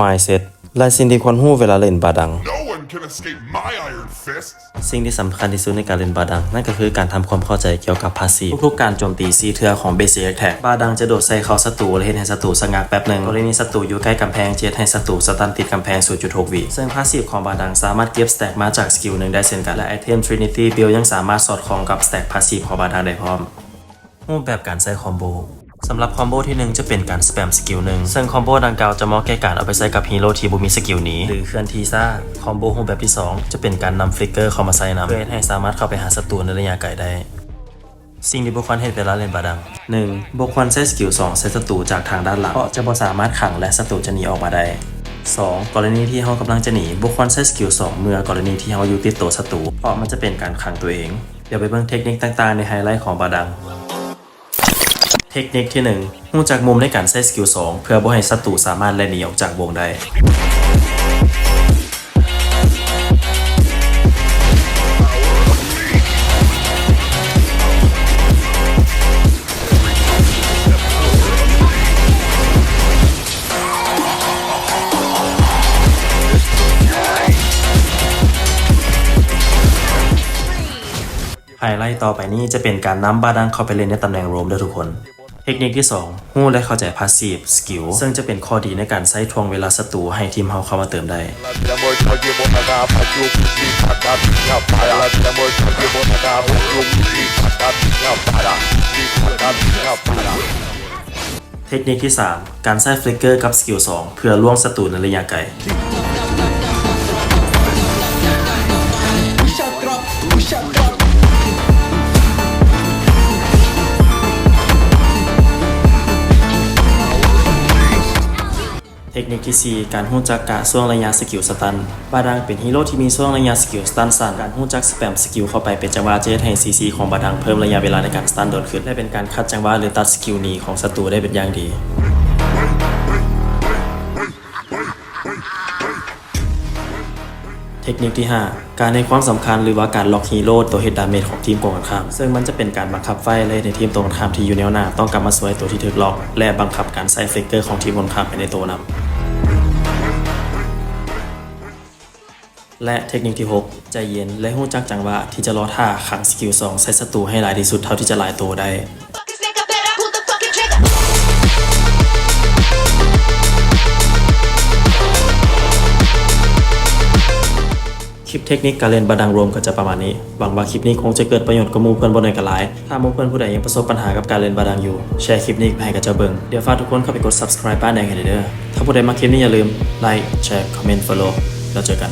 mindset และสิ่งที่ควรรู้เวลาเล่นบาดัง No one can escape my iron fist. สิ่งที่สำคัญที่สุดในการเล่นบาดัง นั่นก็คือการทำความเข้าใจเกี่ยวกับภาษีทุกๆการโจมตีซีเทือของ Basic Attack บาดังจะโดดใส่เขาศัตรูและเห็นให้ศัตรูสะงักแป๊บหนึ่งกรณีศัตรูอยู่ใกล้กำแพงเจ็ดให้ศัตรูสตันติดกำแพง 0.6 วิซึ่งพาสซีฟของบาดังสามารถเก็บสแต็กมาจากสกิลหนึ่งได้เช่นกันและไอเทม Trinity Build ยังสามารถสอดคล้องกับสแต็กพาสซีฟของบาดังได้พร้อมรูปแบบการใช้คอมโบ สำหรับคอมโบที่หนึ่งจะเป็นการสแปมสกิลหนึ่งซึ่งคอมโบดังกล่าวจะเหมาะแก่การเอาไปใช้กับฮีโร่ที่บุมีสกิลนี้ หรือเคลื่อนที่ซ่าคอมโบรูปแบบที่ 2 จะเป็นการนำฟลิกเกอร์เข้ามาใส่นำเพื่อให้สามารถเข้าไปหาศัตรูในระยะไกลได้ สิ่งที่บุคคลเห็นเวลาเล่นบาดัง 1. บุคคลใช้สกิล2ใส่ศัตรูจากทางด้านหลังเพราะจะบ่สามารถขังและศัตรูจะหนีออกมาได้ 2. กรณีที่เรากำลังจะหนีบุคคลใช้สกิล2เมื่อกรณีที่เราอยู่ติดตัวศัตรูเพราะมันจะเป็นการขังตัวเองเดี๋ยวไปเบิ่งเทคนิคต่างๆในไฮไลท์ของบาดัง เทคนิคที่1รู้จักมุมในการใช้สกิล2เพื่อบ่ให้ศัตรูสามารถแล่นหนีออกจากวงได้ไฮไลท์ต่อไปนี้จะเป็นการนำบาดังเข้าไปเล่นในตำแหน่งโรมด้อทุกคน เทคนิคที่2หู้และเข้าใจพาสซีฟสกิลซึ่งจะเป็นข้อดีในการใช้ทวงเวลาศัตรูให้ทีมเฮาเข้ามาเติมได้ เทคนิคที่ 3 การใช้ฟลิกเกอร์กับสกิล2เพื่อล่วงศัตรูในระยะไกล เทคนิคที่ 4 การหู้จักกะช่วงระยะสกิลสตันบาดังเป็นฮีโร่ที่มีช่วงระยะสกิลสตันสั้นการหู้จักสแปมสกิลเข้าไปเป็นจังหวะเจตให้ซีซีของบาดังเพิ่มระยะเวลาในการสตันโดดขึ้นและเป็นการคัดจังหวะหรือตัดสกิลหนีของศัตรูได้เป็นอย่างดีเทคนิคที่ 5 การให้ความสำคัญหรือว่าการล็อกฮีโร่ตัวเฮดดาเมจของทีมตรงกันข้าม ซึ่งมันจะเป็นการบังคับไฟเลยในทีมตรงกันข้ามที่อยู่แนวหน้า ต้องกลับมาสวยตัวที่ถูกล็อก และบังคับการใส่ฟลิกเกอร์ของทีมตรงข้ามไปในตัวนำ และเทคนิคที่ 6 ใจเย็นและหู้จักจังหวะที่จะรอท่าขังสกิล2ใส่ศัตรูให้หลายที่สุดเท่าที่จะหลายตัวได้คลิปเทคนิคการเล่นบาดังรวมก็จะประมาณนี้ หวังว่าคลิปนี้คงจะเกิดประโยชน์กับมูเพื่อนบนในกันหลาย ถ้ามูเพื่อนผู้ใดยังประสบปัญหากับการเล่นบาดังอยู่ แชร์คลิปนี้ไปให้กับเจ้าเบิงเดี๋ยวฝากทุกคนเข้าไปกด subscribe ป้านแดงให้ด้วยเด้อถ้าผู้ใดมาคลิปนี้อย่าลืมไลค์ แชร์ คอมเมนต์ follow แล้วเจอกัน